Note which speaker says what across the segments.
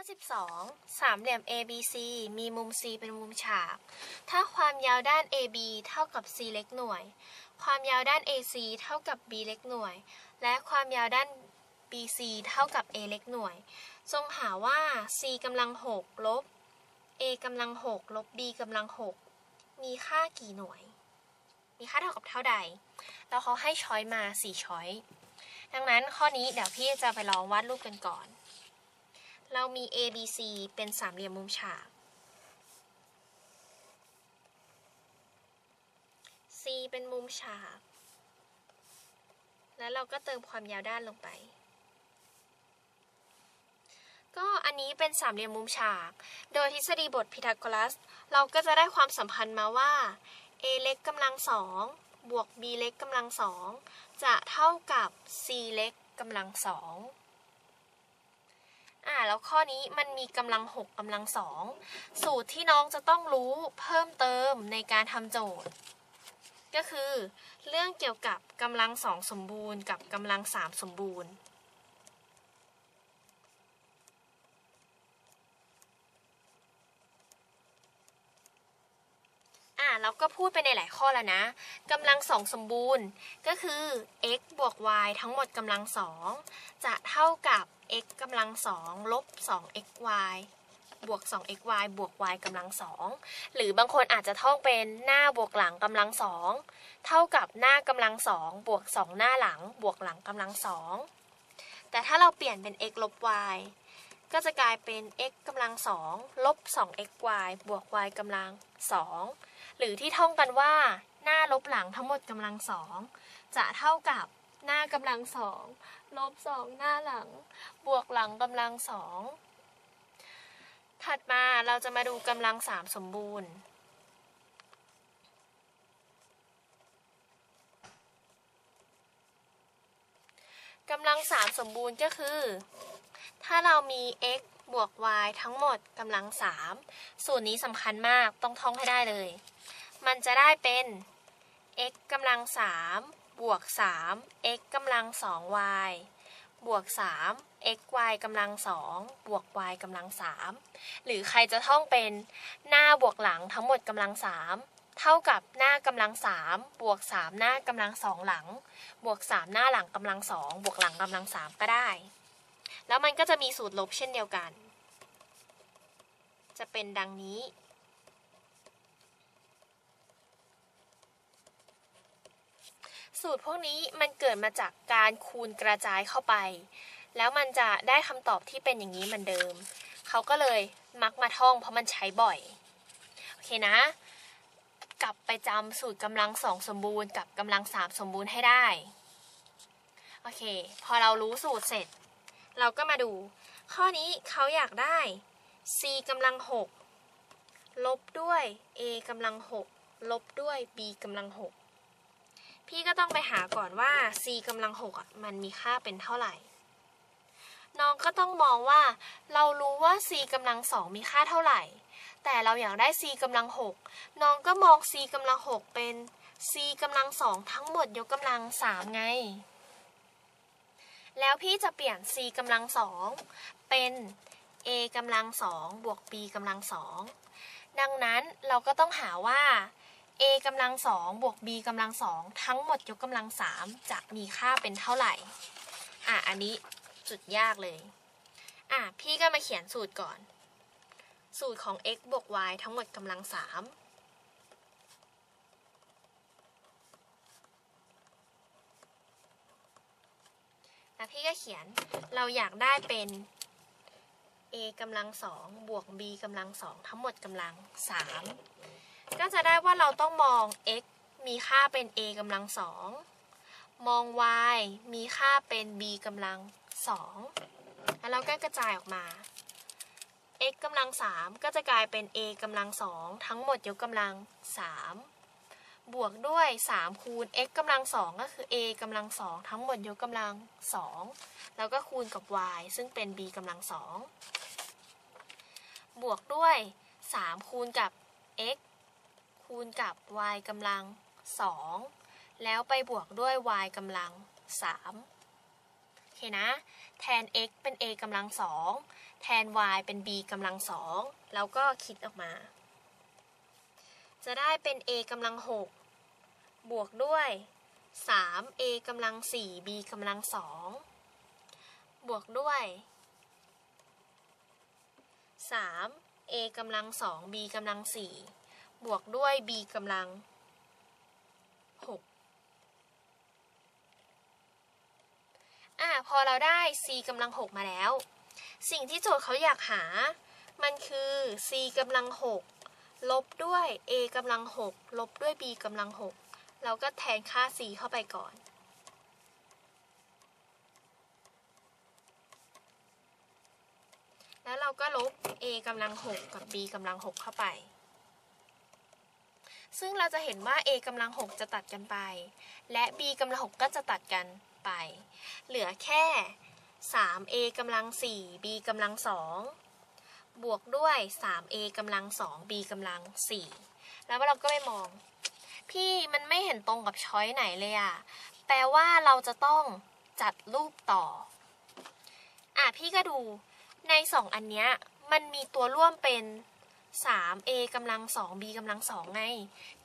Speaker 1: ข้อ 12 สามเหลี่ยม ABC มีมุม C เป็นมุมฉาก ถ้าความยาวด้าน AB เท่ากับ C เล็กหน่วย ความยาวด้าน AC เท่ากับ B เล็กหน่วย และความยาวด้าน BC เท่ากับ A เล็กหน่วย จงหาว่า C กำลัง6ลบ A กำลัง6ลบ B กำลัง6มีค่ากี่หน่วย มีค่าเท่ากับเท่าใด แล้วเขาให้ช้อยมา 4 ช้อย ดังนั้นข้อนี้เดี๋ยวพี่จะไปลองวาดรูปกันก่อน เรามี A B C เป็นสามเหลี่ยมมุมฉาก C เป็นมุมฉาก แล้วเราก็เติมความยาวด้านลงไป ก็อันนี้เป็นสามเหลี่ยมมุมฉาก โดยทฤษฎีบทพีทาโกรัส เราก็จะได้ความสัมพันธ์มาว่า a เล็กกำลังสองบวก b เล็กกำลังสองจะเท่ากับ c เล็กกำลังสอง แล้วข้อนี้มันมีกำลัง 6กำลัง 2 สูตรที่น้องจะต้องรู้เพิ่มเติมในการทำโจทย์ ก็คือ เรื่องเกี่ยวกับกำลัง 2 สมบูรณ์ กับกำลัง 3 สมบูรณ์ เราก็พูดไปในหลายข้อแล้วนะกำลังสองสมบูรณ์ ก็คือ x บวก y ทั้งหมดกำลังสองจะเท่ากับ x กำลังสองลบ 2xy บวก 2xy บวก y กำลังสองหรือบางคนอาจจะท่องเป็นหน้าบวกหลังกำลังสองเท่ากับหน้ากำลังสองบวก 2 หน้าหลัง บวกหลังกำลังสองแต่ถ้าเราเปลี่ยนเป็น x ลบ y ก็จะกลายเป็น x กำลังสองลบ 2xy บวก y กำลังสองหรือที่ท่องกันว่า หน้าลบหลังทั้งหมดกำลังสองจะเท่ากับหน้ากำลังสองลบสองหน้าหลัง บวกหลังกำลังสองถัดมาเราจะมาดูกำลังสามสมบูรณ์กำลังสามสมบูรณ์ก็คือ ถ้าเรามี x บวก y ทั้งหมดกำลังสามสูตรนี้สำคัญมากต้องท่องให้ได้เลย มันจะได้เป็น x กำลังสามบวกสาม x กำลังสอง y บวกสาม x y กำลังสองบวก y กำลังสามหรือใครจะท่องเป็นหน้าบวกหลังทั้งหมดกำลังสามเท่ากับหน้ากำลังสามบวกสามหน้ากำลังสองหลัง บวกสามหน้าหลังกำลังสองบวกหลังกำลังสามก็ได้ แล้วมันก็จะมีสูตรลบเช่นเดียวกัน จะเป็นดังนี้ สูตรพวกนี้มันเกิดมาจากการคูณกระจายเข้าไป แล้วมันจะได้คำตอบที่เป็นอย่างนี้เหมือนเดิม เขาก็เลยมักมาท่องเพราะมันใช้บ่อย โอเคนะกลับไปจำสูตรกำลังสองสมบูรณ์กับกำลังสามสมบูรณ์ให้ได้ โอเค พอเรารู้สูตรเสร็จ เราก็มาดู ข้อนี้เขาอยากได้ c กำลังหกลบด้วย a กำลังหกลบด้วย b กำลังหกพี่ก็ต้องไปหาก่อนว่า c กำลังหกอะมันมีค่าเป็นเท่าไหร่ น้องก็ต้องมองว่า เรารู้ว่า c กำลังสองมีค่าเท่าไหร่ แต่เราอยากได้ c กำลังหกน้องก็มอง c กำลังหกเป็น c กำลังสองทั้งหมดยกกำลังสามไง แล้วพี่จะเปลี่ยน c กำลังสองเป็น a กำลังสองบวก b กำลังสองดังนั้นเราก็ต้องหาว่า a กำลังสองบวก b กำลังสองทั้งหมดยกกำลังสามจะมีค่าเป็นเท่าไหร่อะอันนี้จุดยากเลยอะพี่ก็มาเขียนสูตรก่อน สูตรของ x บวก y ทั้งหมดกำลังสามแล้ว พี่ก็เขียนเราอยากได้เป็น a กำลังสองบวก b กำลังสองทั้งหมดกำลังสามก็จะได้ว่าเราต้องมอง x มีค่าเป็น a กำลังสองมอง y มีค่าเป็น b กำลังสองแล้วเราก็กระจายออกมา x กำลังสามก็จะกลายเป็น a กำลังสองทั้งหมดยกกำลังสาม บวกด้วย 3 คูณ x กำลังสองก็คือ a กำลังสองทั้งหมดยกกำลังสองแล้วก็คูณกับ y ซึ่งเป็น b กำลังสองบวกด้วย 3 คูณกับ x คูณกับ y กำลังสองแล้วไปบวกด้วย y กำลังสามโอเคนะ แทน x เป็น a กำลังสองแทน y เป็น b กำลังสองแล้วก็คิดออกมา จะได้เป็น a กำลังหก บวกด้วย 3a กำลังสี่ b กำลังสองบวกด้วย 3 a กำลังสอง b กำลังสี่บวกด้วย b กำลังหกอะ พอเราได้ c กำลังหกมาแล้ว สิ่งที่โจทย์เขาอยากหา มันคือ c กำลังหกลบด้วย a กำลังหกลบด้วย b กำลังหก เราก็แทนค่า c เข้าไปก่อน แล้วเราก็ลบ a กำลังหกกับ b กำลังหกเข้าไป ซึ่งเราจะเห็นว่า a กำลังหกจะตัดกันไป และ b กำลังหกก็จะตัดกันไป เหลือแค่ 3a กำลัง 4 b กำลัง 2 บวกด้วย 3a กำลัง 2 b กำลัง 4 แล้วเราก็ไปมอง พี่มันไม่เห็นตรงกับช้อยไหนเลยอะแปลว่าเราจะต้องจัดรูปต่อ อะพี่ก็ดูใน 2 อันเนี้ยมันมีตัวร่วมเป็น 3a กำลัง 2b กำลัง2ไง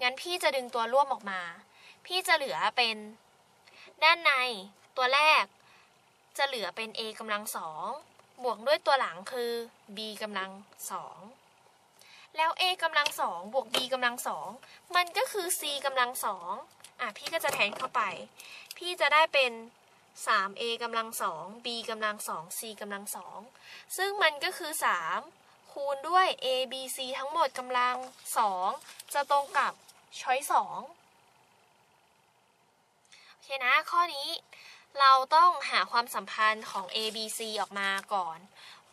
Speaker 1: งั้นพี่จะดึงตัวร่วมออกมา พี่จะเหลือเป็น ด้านในตัวแรก จะเหลือเป็น a กำลัง2บวกด้วยตัวหลังคือ b กำลัง2 แล้ว a กำลัง2บวก b กำลัง2มันก็คือ c กำลัง2อะพี่ก็จะแทนเข้าไป พี่จะได้เป็น 3a กำลัง2 b กำลัง2 c กำลัง2ซึ่งมันก็คือ 3 คูณด้วย a b c ทั้งหมดกำลัง2จะตรงกับช้อย2โอเคนะข้อนี้เราต้องหาความสัมพันธ์ของ a b c ออกมาก่อน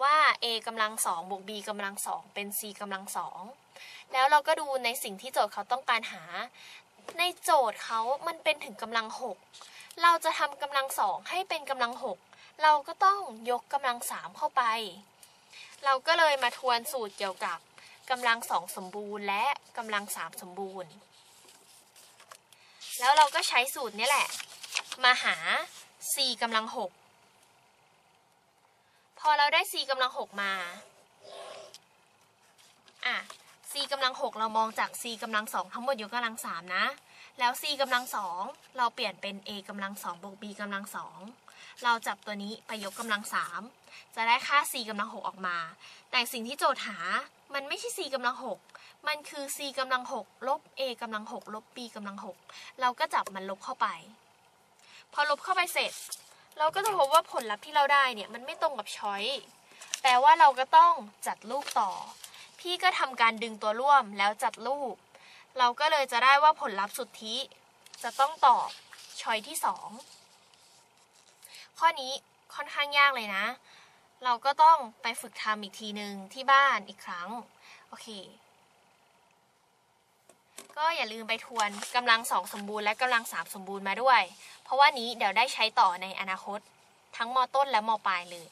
Speaker 1: ว่า a กำลัง2บวก b กำลัง2เป็น c กำลัง2แล้วเราก็ดูในสิ่งที่โจทย์เขาต้องการหา ในโจทย์เขามันเป็นถึงกำลัง6เราจะทำกำลัง2ให้เป็นกำลัง6เราก็ต้องยกกำลัง3เข้าไป เราก็เลยมาทวนสูตรเกี่ยวกับกำลัง2สมบูรณ์ และกำลัง3สมบูรณ์ แล้วเราก็ใช้สูตรนี้แหละ มาหา c กำลัง6 พอเราได้ c กำลัง6มาอะ c กำลัง6เรามองจาก c กำลัง2ทั้งหมดยกกำลัง3นะ แล้ว c กำลัง2เราเปลี่ยนเป็น a กำลัง2บวก b กำลัง2เราจับตัวนี้ไปยกกำลัง3จะได้ค่า c กำลัง6ออกมา แต่สิ่งที่โจทย์หา มันไม่ใช่ c กำลัง6มันคือ c กำลัง6ลบ a กำลัง6ลบ b กำลัง6เราก็จับมันลบเข้าไป พอลบเข้าไปเสร็จ เราก็จะพบว่าผลลัพธ์ที่เราได้เนี่ยมันไม่ตรงกับช้อยแปลว่าเราก็ต้องจัดรูปต่อ พี่ก็ทำการดึงตัวร่วมแล้วจัดรูปเราก็เลยจะได้ว่าผลลัพธ์สุทธิจะต้องตอบช้อยที่สองข้อนี้ค่อนข้างยากเลยนะ เราก็ต้องไปฝึกทำอีกทีหนึ่งที่บ้านอีกครั้ง โอเค ก็อย่าลืมไปทวนกำลังสองสมบูรณ์และกำลังสามสมบูรณ์มาด้วย เพราะว่านี้เดี๋ยวได้ใช้ต่อในอนาคต ทั้งมต้นและมปลายเลย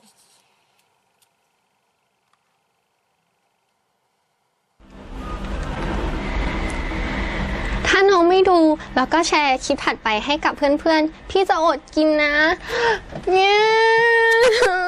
Speaker 2: ถ้าน้องไม่ดูแล้วก็แชร์คลิปถัดไปให้กับเพื่อนๆ พี่จะอดกินนะเนี่ย